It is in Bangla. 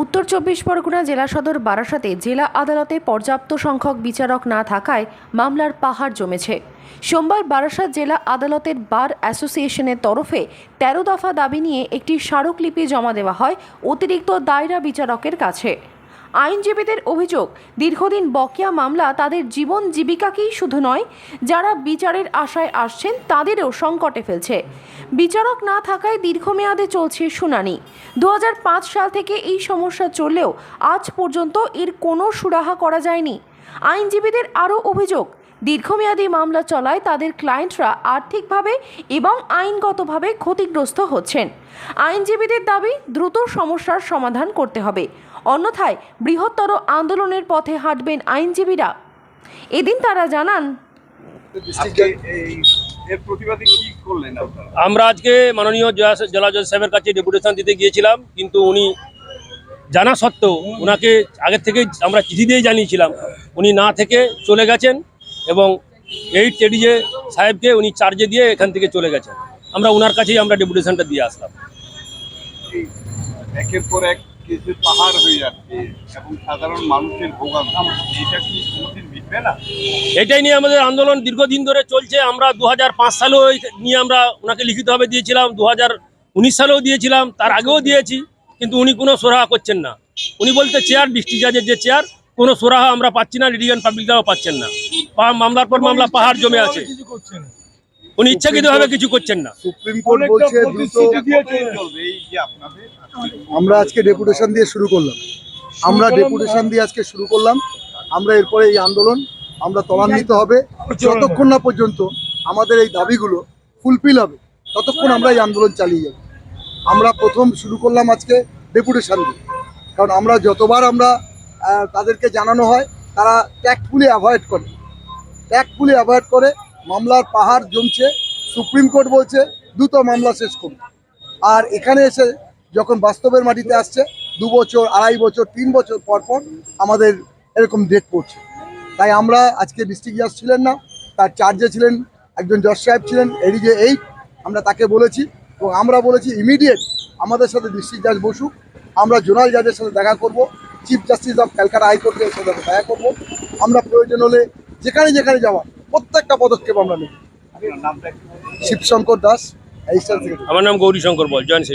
উত্তর চব্বিশ পরগনা জেলা সদর বারাসাতে জেলা আদালতে পর্যাপ্ত সংখ্যক বিচারক না থাকায় মামলার পাহাড় জমেছে। সোমবার বারাসাত জেলা আদালতের বার অ্যাসোসিয়েশনের তরফে তেরো দফা দাবি নিয়ে একটি স্মারকলিপি জমা দেওয়া হয় অতিরিক্ত দায়রা বিচারকের কাছে। আইনজীবীদের অভিযোগ, দীর্ঘদিন বকেয়া মামলা তাদের জীবন জীবিকাকেই শুধু নয়, যারা বিচারের আশায় আসছেন তাদেরও সংকটে ফেলছে। বিচারক না থাকায় দীর্ঘমেয়াদে চলছে শুনানি। দু হাজার পাঁচ সাল থেকে এই সমস্যা চললেও আজ পর্যন্ত এর কোনো সুরাহা করা যায়নি। আইনজীবীদের আরও অভিযোগ দীর্ঘমেয়াদী মামলা চলায় তাদের ক্লায়েন্টরা আর্থিকভাবে এবং আইনগতভাবে ক্ষতিগ্রস্ত হচ্ছেন। আইনজীবীদের দাবি দ্রুত সমস্যার সমাধান করতে হবে। অন্যথায় বৃহত্তর আন্দোলনের পথে হাঁটবেন আইনজীবীরা। এদিন তারা জানান এই এর প্রতিবাদে কি করলেন আপনারা? আমরা আজকে মাননীয় জয়া- জেলা জজ সাহেবের কাছে ডেপুটেশন দিতে গিয়েছিলাম কিন্তু উনি জানা সত্ত্বেও ওনাকে আগের থেকে আমরা চিঠি দিয়ে জানিয়েছিলাম। উনি না থেকে চলে গেছেন এবং এইট এডিজে সাহেবকে উনি চার্জে দিয়ে এখান থেকে চলে গেছেন। আমরা ওনার কাছেই আমরা ডেপুটেশনটা দিয়ে আসলাম। একের পর এক কেসের পাহাড় হয়ে যাচ্ছে এবং সাধারণ মানুষের ভোগান্তি এটা কি কোনোদিন মিটবে না? এটাই নিয়ে আমাদের আন্দোলন দীর্ঘদিন ধরে চলছে। আমরা দু সালেও নিয়ে আমরা ওনাকে লিখিতভাবে দিয়েছিলাম দু উনিশ সালেও দিয়েছিলাম তার আগেও দিয়েছি কিন্তু উনি কোনো সোরাহা করছেন না। উনি বলতে চেয়ার ডিস্ট্রিক্ট জাজের যে চেয়ার কোনো সোরাহা আমরা পাচ্ছি না লিডিগান পাবলিকরাও পাচ্ছেন না। মামলার পর মামলা পাহাড় জমে আছে। উনি ইচ্ছাকৃতভাবে কিছু করছেন না। সুপ্রিম কোর্ট বলছে আমরা আজকে ডেপুটেশন দিয়ে শুরু করলাম। আমরা ডেপুটেশন দিয়ে আজকে শুরু করলাম। আমরা এরপরে এই আন্দোলন আমরা ত্বরান্বিত হবে। যতক্ষণ না পর্যন্ত আমাদের এই দাবিগুলো ফুলফিল হবে ততক্ষণ আমরা এই আন্দোলন চালিয়ে যাব। আমরা প্রথম শুরু করলাম আজকে ডেপুটেশন দিয়ে। কারণ আমরা যতবার আমরা তাদেরকে জানানো হয় তারা ট্যাক্টফুলি অ্যাভয়েড করে। ট্যাক্টফুলি অ্যাভয়েড করে মামলার পাহাড় জমছে, সুপ্রিম কোর্ট বলছে, দ্রুত মামলা শেষ করুন। আর এখানে এসে যখন বাস্তবের মাটিতে আসছে, দু বছর, আড়াই বছর, তিন বছর পর পর আমাদের এরকম ডেট পড়ছে। তাই আমরা আজকে ডিস্ট্রিক্ট জাজ ছিলেন না, তার চার্জে ছিলেন, একজন জজ সাহেব ছিলেন এডিজে এইট আমরা তাকে বলেছি এবং আমরা বলেছি ইমিডিয়েট আমাদের সাথে ডিস্ট্রিক্ট জাজ বসুক, আমরা জোনাল জাজের সাথে দেখা করব চিফ জাস্টিস অফ ক্যালকাটা হাইকোর্টের সাথে দেখা করব, আমরা প্রয়োজন হলে যেখানে যেখানে যাওয়া প্রত্যেকটা পদক্ষেপ আমরা নেব। শিবশঙ্কর দাস আমার নাম গৌরী শঙ্কর বল জয়েন্ট